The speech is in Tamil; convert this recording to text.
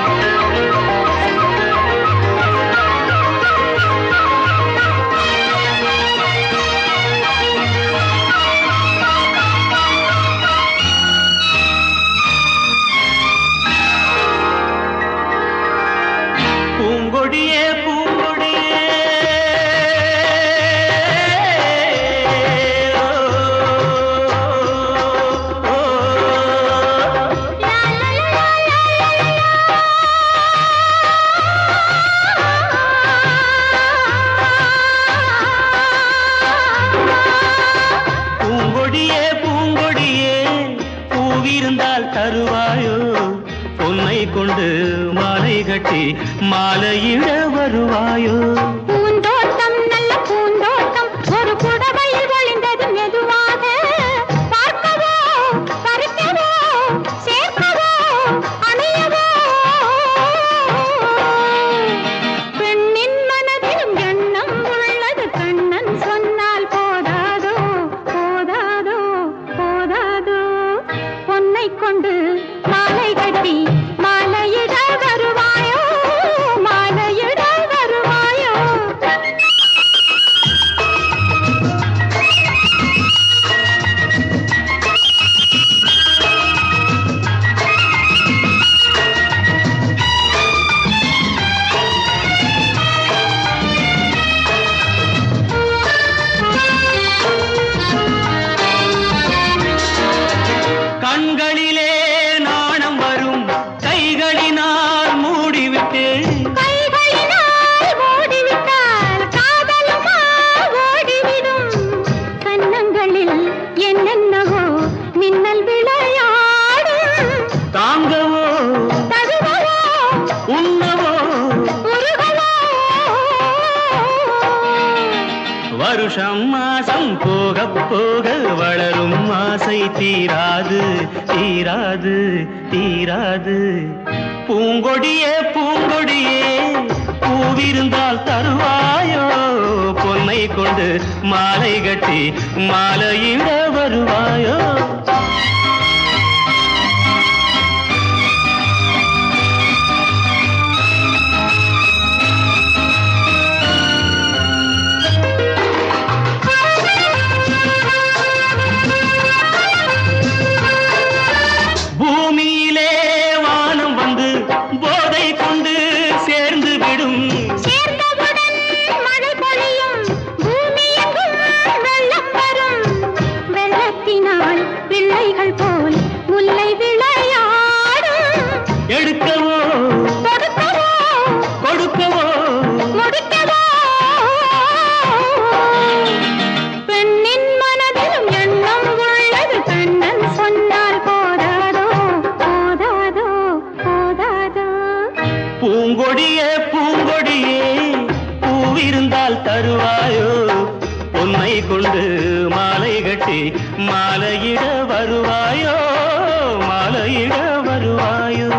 பூங்கொடியே இருந்தால் தருவாயோ? பொன்னை கொண்டு மாலை கட்டி மாலையிட வருவாயோ? வருஷம் மாசம் போக போக வளரும் ஆசை தீராது தீராது தீராது. பூங்கொடியே பூங்கொடியே பூவிருந்தால் தருவாயோ? பொன்னை கொண்டு மாலை கட்டி மாலையிட வருவாயோ? பிள்ளைகள் போல் முல்லை விளையாடும் எடுக்கவோ? கொடுக்கவோ? கொடுக்கவோ? முடிக்கவோ பெண்ணின் மனதிலும் எண்ணம் உள்ளது. கண்ணன் சொன்னால் போதாதோ? போதாதோ? போதாதோ? பூங்கொடியே பூங்கொடியே பூவிருந்தால் தருவாயோ? கொண்டு மாலை கட்டி மாலையிட வருவாயோ? மாலையிட வருவாயோ?